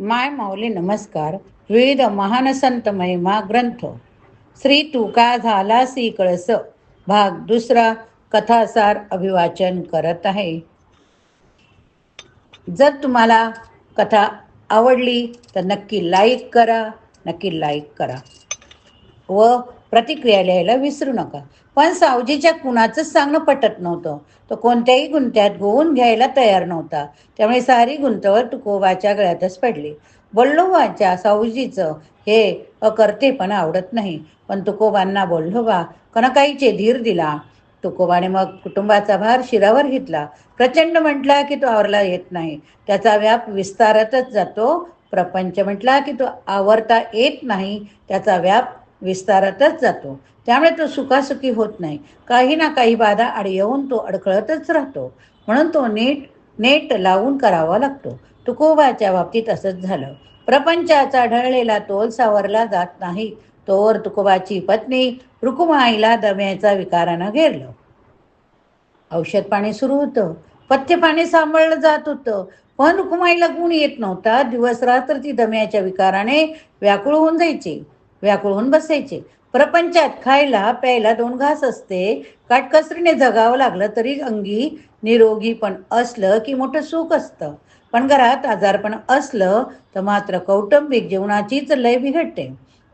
माय माऊली नमस्कार. विविध महान संत महिमा ग्रंथ. श्री तुका झाला सी कळस. भाग दुसरा कथासार अभिवाचन करत आहे. जर तुम्हाला कथा आवडली तर नक्की लाईक करा नक्की लाईक करा. व प्रतिक्रिया लिहायला विसरू नका. पण सावजीच्या कुणाचंच सांगणं पटत नव्हतं. तो कोणत्याही गुंत्यात गोवून घ्यायला तयार नव्हता. त्यामुळे सारी गुंतवर तुकोबाच्या गळ्यातच पडली. बल्लोबाच्या सावजीचं हे अकर्तेपण आवडत नाही. पण तुकोबांना बोल्लोबा कनकाईचे धीर दिला. तुकोबाने मग कुटुंबाचा भार शिरावर घेतला. प्रचंड म्हटला की तो आवरला येत नाही. त्याचा व्याप विस्तारतच जातो. प्रपंच म्हटला की तो आवरता येत नाही. त्याचा व्याप विस्तारतच जातो. त्यामुळे तो सुखासुखी होत नाही. काही ना काही बाधा आड येऊन तो अडखळतच राहतो. म्हणून तो नीट नेट लावून करावा लागतो. तुकोबाच्या बाबतीत असंच झालं. प्रपंचाचा ढळलेला तोल सावरला जात नाही. तोवर तुकोबाची पत्नी रुकुमाईला दम्याचा विकारानं घेरलं. औषध पाणी सुरू होतं. पथ्य पाणी सांभाळलं जात होतं. पण रुकुमाईला गुण येत नव्हता. दिवस रात्र ती दम्याच्या विकाराने व्याकुळ होऊन जायची. व्याकुळ होऊन बसायचे. प्रपंचात खायला प्यायला दोन घास असते. काटकसरीने जगावं लागलं तरी अंगी निरोगी पण असलं की मोठं सुख असतं. पण घरात आजारपण असलं तर मात्र कौटुंबिक जीवनाचीच लय बिघडते.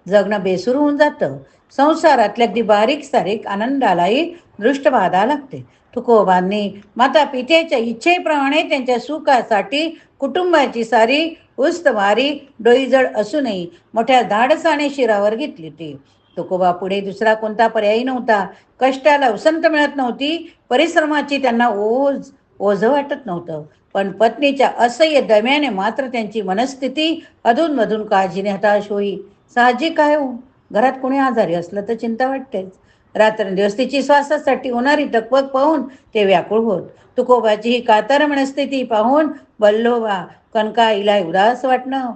जगणं बेसूर होऊन जातं. संसारातल्या अगदी बारीक सारीक आनंदालाही दृष्टबाधा लागते. तुकोबांनी माता पित्याच्या इच्छेप्रमाणे त्यांच्या सुखासाठी कुटुंबाची सारी उस्तवारी डोईजड असूनही मोठ्या धाडसाने शिरावर घेतली ती. तुकोबा पुढे दुसरा कोणता पर्यायी नव्हता. कष्टाला उसंत मिळत नव्हती. परिश्रमाची त्यांना ओझ ओझ वाटत नव्हतं. पण पत्नीच्या असह्य दम्याने मात्र त्यांची मनस्थिती अधूनमधून काळजीने हताश होई. साहजिक काय हो. घरात कोणी आजारी असलं तर चिंता वाटतेच. रात्रंदिवस तिची श्वासासाठी होणारी तकबक पाहून ते व्याकुळ होत. तुकोबाची ही कातर मनस्थिती पाहून बल्लोबा कणकाईला उदास वाटणं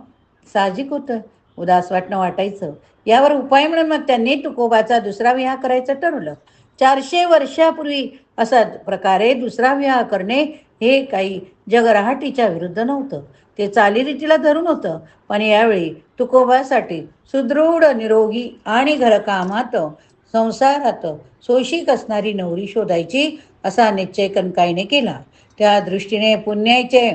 साहजिक होतं. उदास वाटणं वाटायचं. यावर उपाय म्हणून मग त्यांनी तुकोबाचा दुसरा विवाह करायचं ठरवलं. चारशे वर्षापूर्वी असा प्रकारे दुसरा विवाह करणे हे काही जगराहाटीच्या विरुद्ध नव्हतं. ते चालीरीतीला धरून होतं. पण यावेळी तुकोबासाठी सुदृढ निरोगी आणि घरकामात संसारात सोशिक असणारी नवरी शोधायची असा निश्चय कनकाईने केला. त्या दृष्टीने पुण्याचे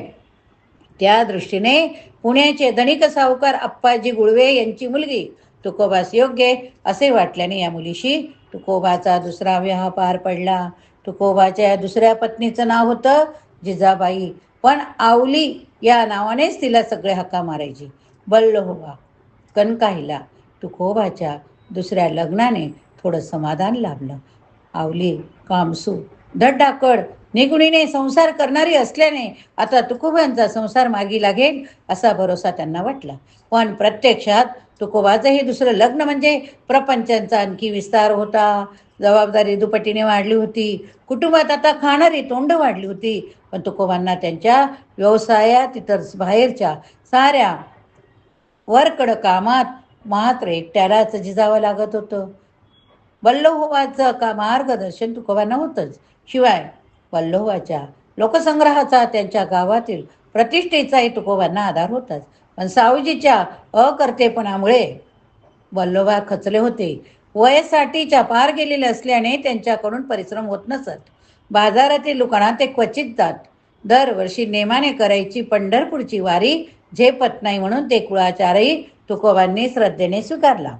त्या दृष्टीने पुण्याचे धनिक सावकार अप्पाजी गुळवे यांची मुलगी तुकोबास योग्य असे वाटल्याने या मुलीशी तुकोबाचा दुसरा विवाह पार पडला. तुकोबाच्या दुसऱ्या पत्नीचं नाव होतं जिजाबाई पण आवली या नावानेच तिला सगळे हक्का मारायची. बल्लोबा कणकाईला तुकोबाच्या दुसऱ्या लग्नाने थोडं समाधान लाभलं. आवली कामसू धडधाकड निगुणीने संसार करणारी असल्याने आता तुकोबांचा संसार मागी लागेल असा भरोसा त्यांना वाटला. पण प्रत्यक्षात तुकोबाचं हे दुसरं लग्न म्हणजे प्रपंचांचा आणखी विस्तार होता. जबाबदारी दुपटीने वाढली होती. कुटुंबात आता खाणारी तोंड वाढली होती. पण तुकोबांना त्यांच्या व्यवसायात इतर बाहेरच्या साऱ्या वरकड कामात मात्र एकट्यालाच झिजावं लागत होतं. बल्लोहोबाचं का मार्गदर्शन तुकोबांना होतंच. शिवाय बल्लोहोबाच्या लोकसंग्रहाचा त्यांच्या गावातील प्रतिष्ठेचाही तुकोबांना आधार होताच. पण सावजीच्या अकर्तेपणामुळे वल्लभा खचले होते. वयसाठीच्या पार गेलेले असल्याने त्यांच्याकडून परिश्रम होत नसत. बाजारातील दुकानात ते क्वचित जात. दरवर्षी नेमाने करायची पंढरपूरची वारी झेपत नाही म्हणून ते कुळाचारही तुकोबांनी श्रद्धेने स्वीकारला.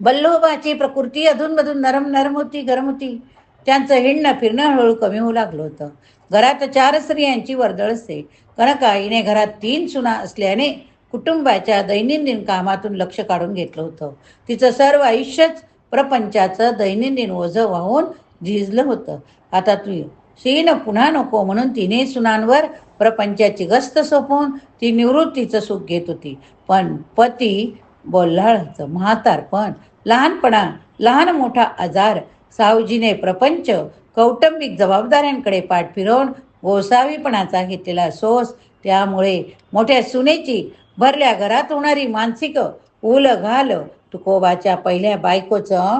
बल्लोबाची प्रकृती अधूनमधून नरम नरम होती गरम होती. त्यांचं हिंडणं फिरणं हळूहळू कमी होऊ लागलं होतं. घरात चार स्त्रियांची वर्दळ असते. कनकाईने घरात तीन सुना असल्याने कुटुंबाच्या दैनंदिन कामातून लक्ष काढून घेतलं होतं. तिचं सर्व आयुष्यच प्रपंचाचं दैनंदिन ओझं वाहून झिजलं होतं. आता तू सीन पुन्हा नको म्हणून तिने सुनांवर प्रपंचाची गस्त सोपवून ती निवृत्तीचं सुख घेत होती. पण पती बोल्हाळचं म्हातारपण लहानपणा लहान मोठा आजार सावजीने प्रपंच कौटुंबिक जबाबदाऱ्यांकडे पाठ फिरवून गोसावीपणाचा घेतलेला सोस त्यामुळे मोठ्या सुनेची भरल्या घरात होणारी मानसिक उल घाल तुकोबाच्या पहिल्या बायकोचं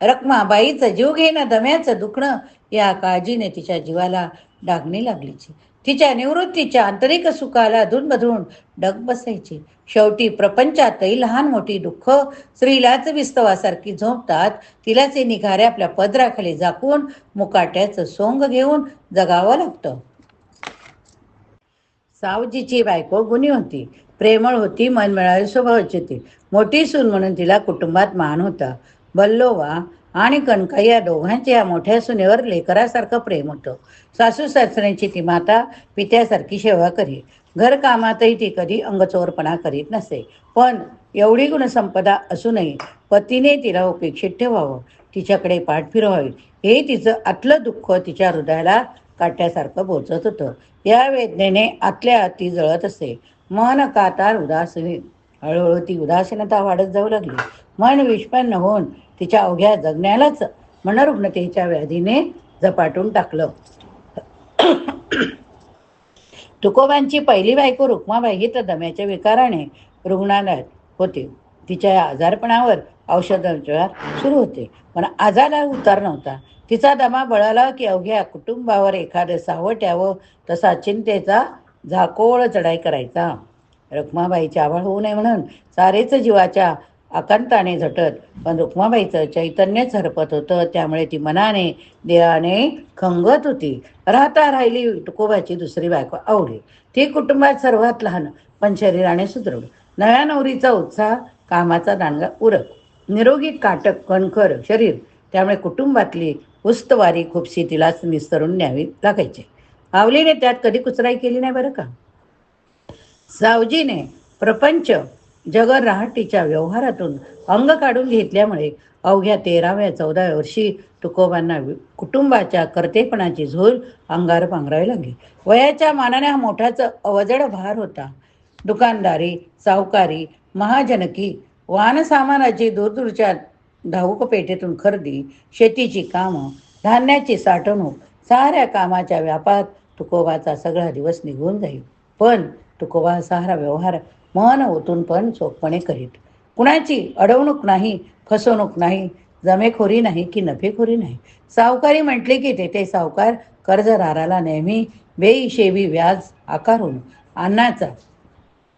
रकमाबाईचं जीव घेणं दम्याचं दुखणं या काळजीने तिच्या जीवाला डागणी लागलीची. तिच्या निवृत्तीच्या आंतरिक सुखाला अधूनमधून डग बसायची. शेवटी प्रपंचातही लहान मोठी दुःख स्त्रीलाच विस्तवासारखी झोपतात. तिलाच हे निघारे आपल्या पदराखाली झाकून मुकाट्याचं सोंग घेऊन जगावं लागतं. सावजीची बायको गुणी होती. प्रेमळ होती मन मिळावी स्वभावाची होती. मोठी सून म्हणून तिला कुटुंबात मान होता. बल्लोवा आणि कणका या दोघांच्या या मोठ्या सुनेवर लेकरासारखं प्रेम होतं. सासू सासऱ्यांची ती माता पित्यासारखी सेवा करी घरकामातही ती कधी अंगचोरपणा करीत नसे. पण एवढी गुणसंपदा असूनही पतीने तिला उपेक्षित ठेवावं. तिच्याकडे पाठ फिरवावी. हे तिचं आतलं दुःख तिच्या हृदयाला काट्यासारखं बोचत होतं. या वेदनेने आतल्या आत ती जळत असे. मन कातार उदासीन. हळूहळू ती उदासीनता वाढत जाऊ लागली. मन विषपन्न होऊन तिच्या अवघ्या जगण्यालाच मनरुग्णतेच्या व्याधीने झपाटून टाकलं. तुकोबांची पहिली बायको रुक्माबाई ही तर दम्याच्या विकाराने रुग्णालयात होती. तिच्या या आजारपणावर औषधोपचार सुरू होते. पण आजाराला उतार नव्हता. तिचा दमा बळाला की अवघ्या कुटुंबावर एखादं सावट यावं तसा चिंतेचा झाकोळ चढाई करायचा. रुक्माबाईची आवड होऊ नये म्हणून सारेच जीवाच्या आकांताने झटत. पण रुक्माबाईचं चैतन्यच हरपत होतं. त्यामुळे ती मनाने देहाने खंगत होती. राहता राहिली तुकोबाची दुसरी बायको आवडी. ती कुटुंबात सर्वात लहान पण शरीराने सुदृढ. नव्या नवरीचा उत्साह कामाचा दांडगा उरक. निरोगी काटक कणखर शरीर. त्यामुळे कुटुंबातली उस्तवारी खुपशी तिलाच निस्तरून न्यावी लागायची. आवलीने त्यात कधी कुचराई केली नाही बरं का? सावजीने प्रपंच जगर रहाटीच्या व्यवहारातून अंग काढून घेतल्यामुळे अवघ्या तेराव्या चौदाव्या वर्षी तुकोबांना वि- कुटुंबाच्या कर्तेपणाची झोल अंगार पांघरावी लागली. वयाच्या मानाने हा मोठाच अवजड भार होता. दुकानदारी सावकारी महाजनकी वाहनसामानाची दूरदूरच्या धावूक पेठेतून खरेदी शेतीची कामं धान्याची साठवणूक साऱ्या कामाच्या व्यापात तुकोबाचा सगळा दिवस निघून जाईल. पण तुकोबा सारा व्यवहार मन ओतून पण चोखपणे करीत. कुणाची अडवणूक नाही फसवणूक नाही जमेखोरी नाही की नफेखोरी नाही. सावकारी म्हटले की तेथे सावकार कर्जदाराला नेहमी बेहिशेबी व्याज आकारून अन्नाचा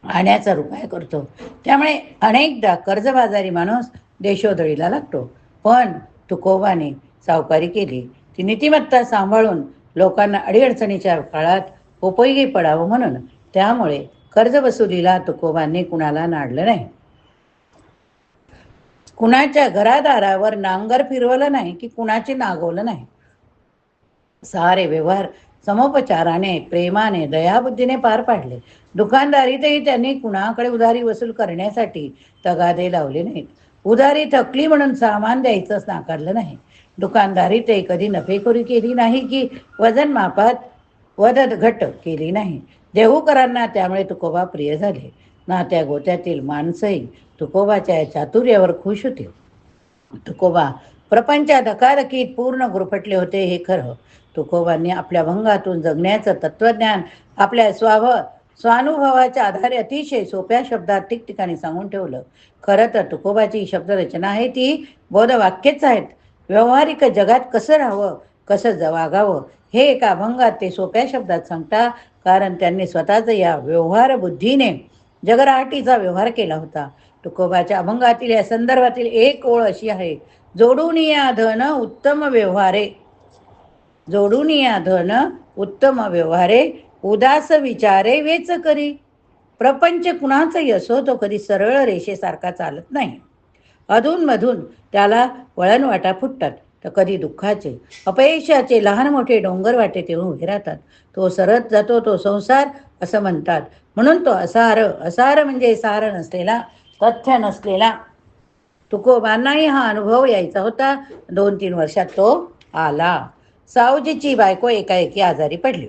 आण्याचा उपाय करतो. त्यामुळे अनेकदा कर्जबाजारी माणूस देशोधळीला लागतो. पण तुकोबाने सावकारी केली. ती नीतिमत्ता सांभाळून लोकांना अडीअडचणीच्या काळात उपयोगी पडावं म्हणून त्यामुळे कर्जवसुलीला तुकोबांनी कुणाला नाडलं नाही. कुणाच्या घरादारावर नांगर फिरवलं नाही की कुणाचे नागवलं नाही. सारे व्यवहार समोपचाराने प्रेमाने दयाबुद्धीने पार पाडले. दुकानदारीतही त्यांनी कुणाकडे उधारी वसूल करण्यासाठी तगादे लावले नाहीत. उधारी थकली म्हणून सामान द्यायचंच नाकारलं नाही. दुकानदारीतही कधी नफेखोरी केली नाही की वजन मापात वदत घट केली नाही. देहूकरांना त्यामुळे तुकोबा प्रिय झाले. ना त्या गोत्यातील माणसंही तुकोबाच्या चातुर्यावर खुश होते. तुकोबा प्रपंचा धकाधकीत पूर्ण गुरफटले होते हे खरं. तुकोबांनी आपल्या भंगातून जगण्याचं तत्वज्ञान आपल्या स्वाभ स्वानुभवाच्या आधारे अतिशय सोप्या शब्दात ठिकठिकाणी सांगून ठेवलं. खरं तर तुकोबाची शब्दरचना आहे ती बोधवाक्यच आहेत. व्यवहारिक जगात कसं राहावं कसं जवागावं वागावं हे एका अभंगात ते सोप्या शब्दात सांगता कारण त्यांनी स्वतःच या व्यवहार बुद्धीने जगराटीचा व्यवहार केला होता. तुकोबाच्या अभंगातील या संदर्भातील एक ओळ अशी आहे जोडून या धन उत्तम व्यवहारे जोडून या धन उत्तम व्यवहारे उदास विचारे वेच करी. प्रपंच कुणाचाही असो तो कधी सरळ रेषेसारखा चालत नाही. अधूनमधून त्याला वळणवाटा फुटतात. तर कधी दुःखाचे अपयशाचे लहान मोठे डोंगर वाटे तेव्हा उभे राहतात. तो सरत जातो तो संसार असं म्हणतात. म्हणून तो असार असार म्हणजे सार नसलेला तथ्य नसलेला. तुकोबांनाही हा अनुभव यायचा होता. दोन तीन वर्षात तो आला. सावजीची बायको एकाएकी आजारी पडली.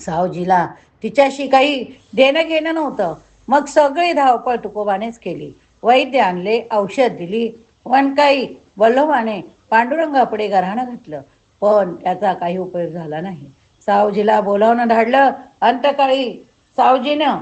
सावजीला तिच्याशी काही देणं घेणं नव्हतं. मग सगळी धावपळ तुकोबानेच केली. वैद्य आणले औषध दिली. वनकाई वल्लभाने पांडुरंगापुढे गराणं घातलं. पण त्याचा काही उपयोग झाला नाही. सावजीला बोलावणं धाडलं. अंतकाळी सावजीनं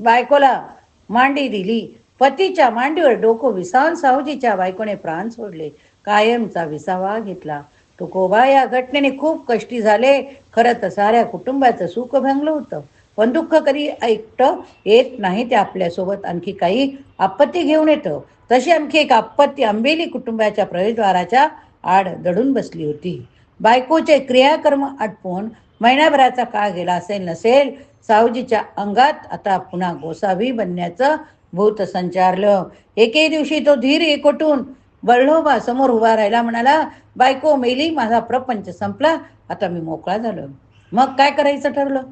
बायकोला मांडी दिली. पतीच्या मांडीवर डोकं विसावून सावजीच्या बायकोने प्राण सोडले. कायमचा विसावा घेतला. तुकोबा या घटनेने खूप कष्टी झाले. खरं तर साऱ्या कुटुंबाचं सुख भंगलं होतं. पण दुःख कधी ऐकतं? येत नाही ते आपल्यासोबत. आणखी काही आपत्ती घेऊन येतं. तशी आणखी एक आपत्ती आंबेली कुटुंबाच्या प्रवेशद्वाराच्या आड दडून बसली होती. बायकोचे क्रियाकर्म आटपून महिनाभराचा काळ गेला असेल नसेल सावजीच्या अंगात आता पुन्हा गोसावी बनण्याचं भूत संचारलं. एके दिवशी तो धीर एकवटून बल्लोबा समोर उभा राहिला म्हणाला बायको मेली माझा प्रपंच संपला आता मी मोकळा झालो. मग काय करायचं ठरलं?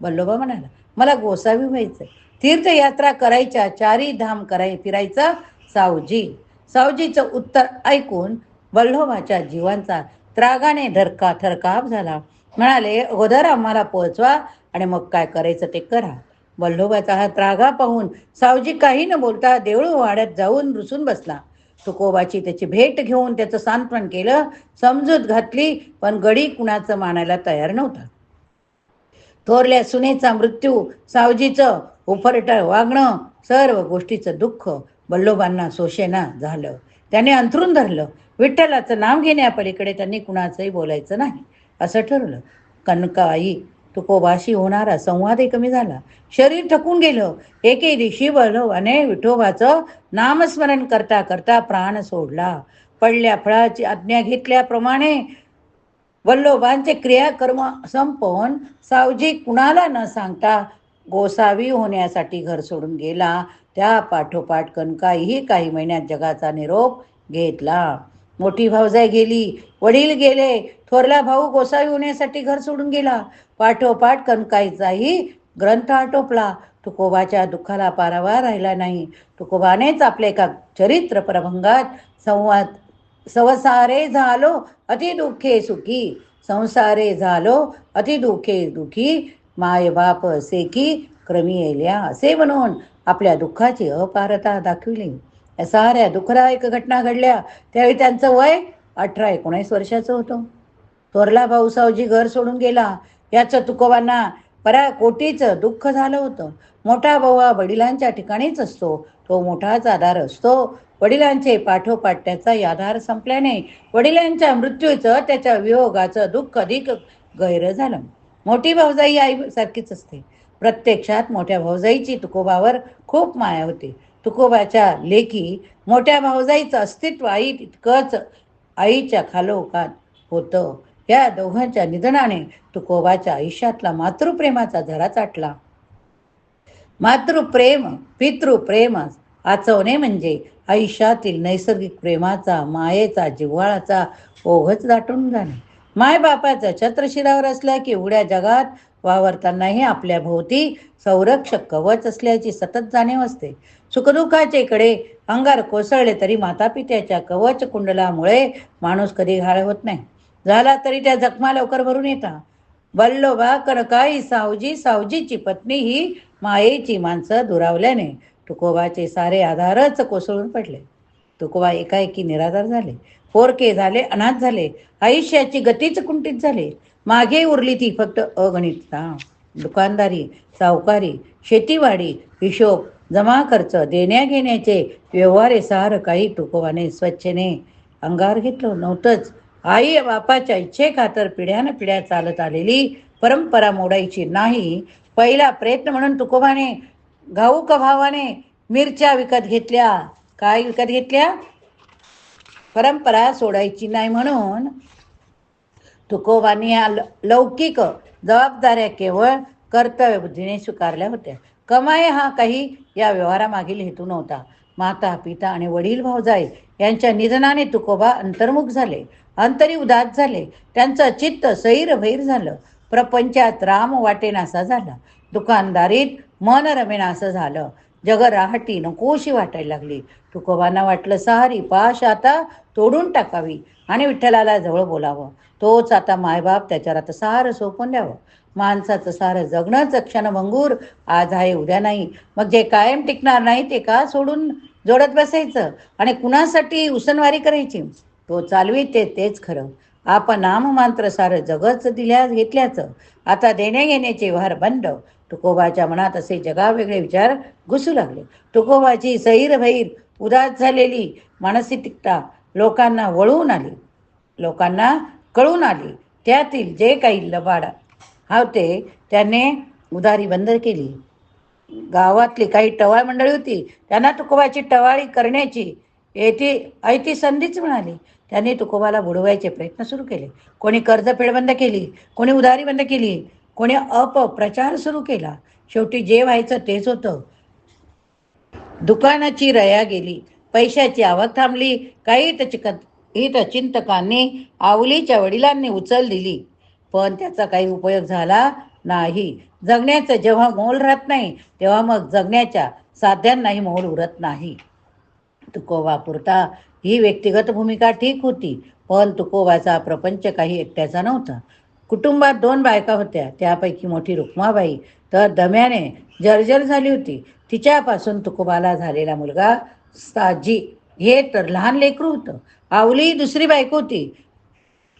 बल्लोबा म्हणाला मला गोसावी व्हायचं तीर्थयात्रा करायच्या चारी धाम कराय फिरायचं सावजी. सावजीचं उत्तर ऐकून बल्लोबाच्या जीवांचा त्रागाने धरका थरकाप झाला. म्हणाले अगोदर आम्हाला पोहोचवा आणि मग काय करायचं ते करा. बल्लोबाचा हा त्रागा पाहून सावजी काही न बोलता देऊळ वाड्यात जाऊन रुसून बसला. तुकोबाची त्याची भेट घेऊन त्याचं सांत्वन केलं समजूत घातली पण गडी कुणाचं मानायला तयार नव्हता. थोरल्या सुनेचा मृत्यू सावजीचं उफरट वागणं सर्व गोष्टीचं दुःख बल्लोबांना सोशेना झालं. त्याने अंथरून धरलं. विठ्ठलाचं नाव घेण्यापलीकडे त्यांनी कुणाचंही बोलायचं नाही. असं ठरवलं कनकाई तुकोबाशी होणारा संवादही कमी झाला. शरीर थकून गेलं. एके दिवशी बल्लोबाने विठोबाचं नामस्मरण करता करता प्राण सोडला. पडल्या फळाची आज्ञा घेतल्याप्रमाणे वल्लोबांचे क्रियाकर्म संपवून सावजी कुणाला न सांगता गोसावी होण्यासाठी घर सोडून गेला. त्या पाठोपाठ कनकाईही काही महिन्यात जगाचा निरोप घेतला. मोठी भाऊजाई गेली. वडील गेले. थोरला भाऊ गोसावी होण्यासाठी घर सोडून गेला. पाठोपाठ कनकाईचाही ग्रंथ आटोपला. तुकोबाच्या दुःखाला पारावा राहिला नाही. तुकोबानेच आपले एका चरित्र प्रभंगात संवाद संसारे झालो अति दुःखे सुखी. संसारे झालो अति दुःखे दुखी. माय बाप सेकी क्रमी येल्या असे म्हणून आपल्या दुःखाची अपारता दाखविली. या साऱ्या दुःखदायक घटना घडल्या. त्यावेळी त्यांचं वय अठरा एकोणीस वर्षाचं होतं. थोरला भाऊ सावजी घर सोडून गेला. याचं तुकोबांना परा कोटीचं दुःख झालं होतं. मोठा भाऊ हा वडिलांच्या ठिकाणीच असतो. तो मोठाच आधार असतो. वडिलांचे पाठोपाठ त्याचा आधार संपल्याने वडिलांच्या मृत्यूचं त्याच्या वियोगाचं दुःख अधिक गैर झालं. मोठी भाऊजाई आईसारखीच असते. प्रत्यक्षात मोठ्या भाऊजाईची तुकोबावर खूप माया होती. तुकोबाच्या लेखी मोठ्या भाऊजाईचं अस्तित्व आई तितकंच आईच्या खालोखात होतं. या दोघांच्या निधनाने तुकोबाच्या आयुष्यातला मातृप्रेमाचा झरा चाटला. मातृप्रेम पितृप्रेम आचवणे म्हणजे आयुष्यातील नैसर्गिक प्रेमाचा मायेचा जिव्हाळाचा ओघच दाटून जाणे. मायबापाचं छत्रशिरावर असल्या की उड्या जगात वावरतानाही आपल्या भोवती संरक्षक कवच असल्याची सतत जाणीव असते. सुखदुःखाचे कडे अंगार कोसळले तरी मातापित्याच्या कवच कुंडलामुळे माणूस कधी घाळ होत नाही. झाला तरी त्या जखमा लवकर भरून येतात बल्लोबा कनकाई सावजी सावजीची पत्नी ही मायेची माणसं दुरावल्याने तुकोबाचे सारे आधारच कोसळून पडले. तुकोबा एकाएकी निराधार झाले. पोरके झाले अनाथ झाले आयुष्याची गतीच कुंठित झाले. मागे उरली ती फक्त अगणितता. दुकानदारी सावकारी शेतीवाडी हिशोब जमा खर्च देण्या घेण्याचे व्यवहारे सार काही तुकोवाने स्वच्छने. अंगार घेतलं नव्हतंच. आई बापाच्या इच्छेखातर पिढ्यान पिढ्या चालत आलेली परंपरा मोडायची नाही. पहिला प्रयत्न म्हणून तुकोबाने घाऊक भावाने मिरच्या विकत घेतल्या. काय विकत घेतल्या? परंपरा सोडायची नाही म्हणून तुकोबांनी या लौकिक जबाबदाऱ्या केवळ कर्तव्य बुद्धीने स्वीकारल्या होत्या. कमाई हा काही या व्यवहारामागील हेतू नव्हता. माता पिता आणि वडील भाऊजाई यांच्या निधनाने तुकोबा अंतर्मुख झाले. अंतरी उदात झाले. त्यांचं चित्त सैरभैर झालं. प्रपंचात राम वाटेनासा झाला. दुकानदारीत मन रमेनासं झालं. जग राहटी नकोशी वाटायला लागली. तुकोबांना वाटलं सारी पाश आता तोडून टाकावी आणि विठ्ठलाला जवळ बोलावं. तोच आता मायबाप त्याच्यावर आता सारं सोपून द्यावं. माणसाचं सारं जगणंच क्षणभंगूर आज आहे उद्या नाही. मग जे कायम टिकणार नाही ते का सोडून जोडत बसायचं? आणि कुणासाठी उसनवारी करायची? तो चालवी ते तेच खरं. आपण नाममात्र सारं जगच दिल्या घेतल्याचं. आता देण्या घेण्याचे व्यवहार बंद. तुकोबाच्या मनात असे जगावेगळे विचार घुसू लागले. तुकोबाची सैर भैर उदास झालेली मानसिकता लोकांना वळवून आली. लोकांना कळून आली. त्यातील जे काही लबाड होते त्याने उधारी बंद केली. गावातली काही टवाळ मंडळी होती त्यांना तुकोबाची टवाळी करण्याची येथे ऐती संधीच मिळाली. त्यांनी तुकोबाला बुडवायचे प्रयत्न सुरू केले. कोणी कर्जफेड बंद केली कोणी उधारी बंद केली कोणी अपप्रचार सुरू केला. शेवटी जे व्हायचं तेच होतं. दुकानाची रया गेली. पैशाची आवक थांबली. काही चिकत हितचिंतकांनी आवलीच्या वडिलांनी उचल दिली. पण त्याचा काही उपयोग झाला नाही. जगण्याचं जेव्हा मोल राहत नाही तेव्हा मग जगण्याच्या साध्यांनाही मोल उरत नाही. तुकोबा पुरता ही व्यक्तिगत भूमिका ठीक होती पण तुकोबाचा प्रपंच काही एकट्याचा नव्हता. कुटुंबात दोन बायका होत्या त्यापैकी मोठी रुक्माबाई तर दम्याने जर्जर झाली होती. तिच्यापासून तुकोबाला झालेला मुलगा साजी हे तर लहान लेकरू होतं. आवली दुसरी बायको होती.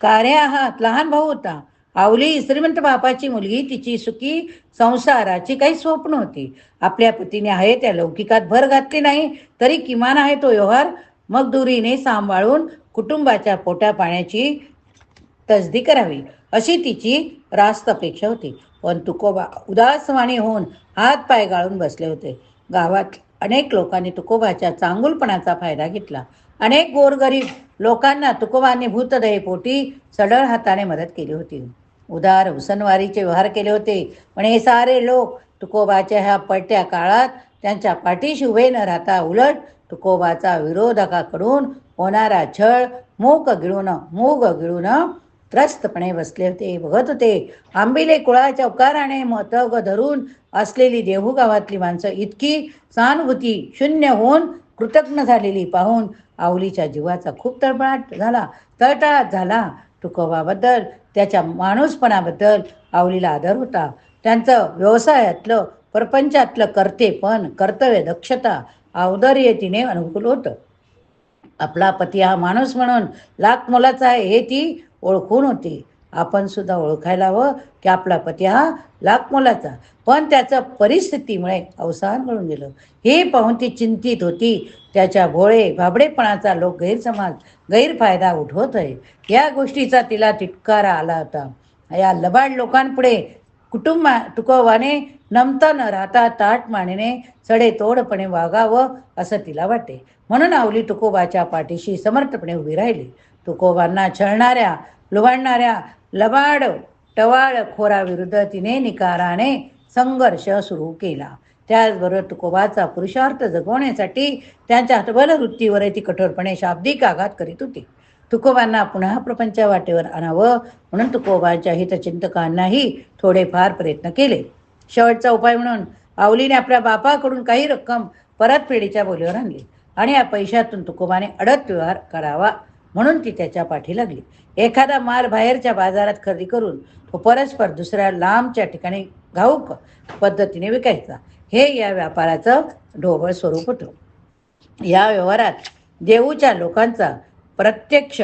कार्या आहात लहान भाऊ होता. आवली श्रीमंत बापाची मुलगी तिची सुखी संसाराची काही स्वप्न होती. आपल्या पतीने आहे त्या लौकिकात भर घातली नाही तरी किमान आहे तो व्यवहार मग दुरीने सांभाळून कुटुंबाच्या पोटा पाण्याची तसदी करावी अशी तिची रास्त अपेक्षा होती. पण तुकोबा उदासवाणी होऊन हात पाय गाळून बसले होते. गावात अनेक लोकांनी तुकोबाच्या चांगुलपणाचा फायदा घेतला. अनेक गोरगरीब लोकांना तुकोबाने भूतदयेपोटी सडळ हाताने मदत केली होती. उदार उसनवारीचे व्यवहार केले होते. पण हे सारे लोक तुकोबाच्या ह्या पडत्या काळात त्यांच्या पाठीशी उभे न राहता उलट तुकोबाचा विरोधकाकडून होणारा छळ मूक गिळून मूग गिळून त्रस्तपणे बसले होते. बघत होते. आंबिले कुळाच्या उकाराने मतग धरून असलेली देहू गावातली माणसं इतकी सहानुभूती शून्य होऊन कृतज्ञ झालेली पाहून आवलीच्या जीवाचा खूप तळपळाट झाला. तळतळाट झाला. तुकोबाबद्दल त्याच्या माणूसपणाबद्दल आवलीला आदर होता. त्यांचं व्यवसायातलं परपंचातलं करते पण कर्तव्य दक्षता औदर्य तिने अनुकूल होतं. आपला पती हा माणूस म्हणून लाख मोलाचा आहे हे ती ओळखून होती. आपण सुद्धा ओळखायला हवं की आपला पती हा लाख मोलाचा. पण त्याचं परिस्थितीमुळे अवसान घडून गेलं. हे पाहून ती चिंतित होती. त्याच्या भोळे भाबडेपणाचा लोक गैरसमाज गैरफायदा उठवत आहे या गोष्टीचा तिला तिटकारा आला होता. या लबाड लोकांपुढे कुटुंबा तुकोबाने नमता न राहता ताट मानेने सडेतोडपणे वागावं असं तिला वाटे. म्हणून आवली तुकोबाच्या पाठीशी समर्थपणे उभी राहिली. तुकोबांना छळणाऱ्या लुबाडणाऱ्या लबाड टवाळ खोराविरुद्ध तिने निकाराने संघर्ष सुरू केला. त्याचबरोबर तुकोबाचा पुरुषार्थ जगवण्यासाठी त्यांच्या हतबलवृत्तीवर ती कठोरपणे शाब्दिक आघात करीत होती. तुकोबांना पुन्हा प्रपंच वाटेवर आणावं म्हणून तुकोबांच्या हितचिंतकांनाही थोडेफार प्रयत्न केले. शेवटचा उपाय म्हणून आवलीने आपल्या बापाकडून काही रक्कम परतफेडीच्या बोलीवर आणली आणि या पैशातून तुकोबाने अडत व्यवहार करावा. म्हणून ती त्याच्या पाठी लागली. एखादा माल बाहेरच्या बाजारात खरेदी करून तो परस्पर दुसऱ्या लांबच्या ठिकाणी घाऊक पद्धतीने विकायचा. हे या व्यापाराचं ढोबळ स्वरूप होतं. या व्यवहारात देऊच्या लोकांचा प्रत्यक्ष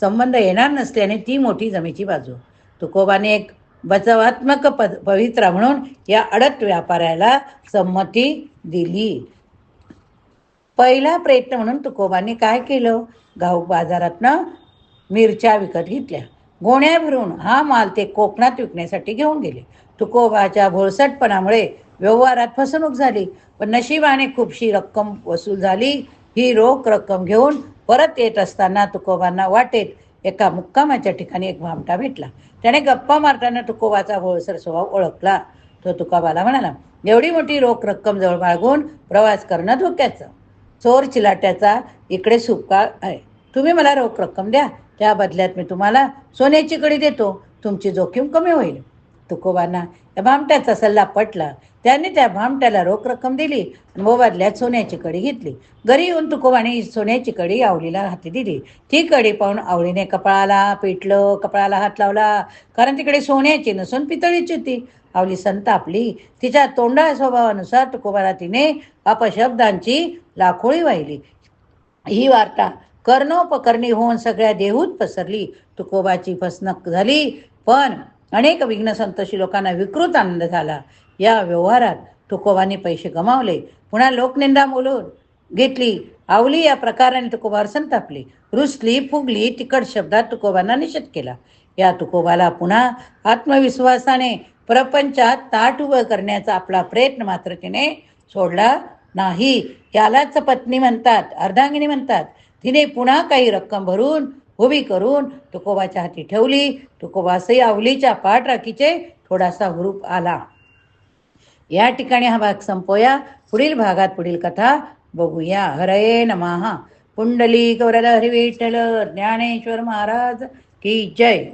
संबंध येणार नसल्याने ती मोठी जमेची बाजू. तुकोबाने एक बचावात्मक प पवित्रा म्हणून या अडत व्यापाराला संमती दिली. पहिला प्रयत्न म्हणून तुकोबाने काय केलं? घाऊक बाजारातनं मिरच्या विकत घेतल्या. गोण्या भरून हा माल ते कोकणात विकण्यासाठी घेऊन गेले. तुकोबाच्या भोळसटपणामुळे व्यवहारात फसवणूक झाली. पण नशिबाने खूपशी रक्कम वसूल झाली. ही रोख रक्कम घेऊन परत येत असताना तुकोबांना वाटेत एका मुक्कामाच्या ठिकाणी एक भामटा भेटला. त्याने गप्पा मारताना तुकोबाचा भोळसर स्वभाव ओळखला. तो तुकोबाला म्हणाला एवढी मोठी रोख रक्कम जवळ बाळगून प्रवास करणं धोक्याचं. चोर चिलाट्याचा इकडे सुपकाळ आहे. तुम्ही मला रोख रक्कम द्या त्या बदल्यात मी तुम्हाला सोन्याची कडी देतो. तुमची जोखीम कमी होईल. तुकोबांना त्या भामट्याचा सल्ला पटला. त्याने त्या भामट्याला रोख रक्कम दिली आणि मोबदल्यात सोन्याची कडी घेतली. घरी येऊन तुकोबाने सोन्याची कडी आवलीला हाती दिली. ती कडी पाहून आवळीने कपाळाला पेटलं कपाळाला हात लावला. कारण तिकडे सोन्याची नसून पितळीची होती. आवली संतापली. तिच्या तोंडा स्वभावानुसार तुकोबाला तिने अपशब्दांची लाखोळी वाहिली. ही वार्ता कर्णोपकरणी होऊन सगळ्या देहूत पसरली. तुकोबाची फसणक झाली. पण अनेक विघ्न संतोषी लोकांना विकृत आनंद झाला. या व्यवहारात तुकोबाने पैसे गमावले. पुन्हा लोकनिंदा बोलून घेतली. आवली या प्रकाराने तुकोबावर संतापली रुसली फुगली तिकट शब्दात तुकोबांना निषेध केला. या तुकोबाला पुन्हा आत्मविश्वासाने प्रपंचात ताट उभं करण्याचा आपला प्रयत्न मात्र तिने सोडला. नाही. यालाच पत्नी म्हणतात अर्धांगिनी म्हणतात. तिने पुन्हा काही रक्कम भरून उभी करून तुकोबाच्या हाती ठेवली. तुकोबासही आवलीच्या पाठराखीचे थोडासा हुरूप आला. या ठिकाणी हा भाग संपवूया. पुढील भागात पुढील कथा बघूया. हरये नमहा पुंडली कवरल हरिविठ्ठल ज्ञानेश्वर महाराज की जय.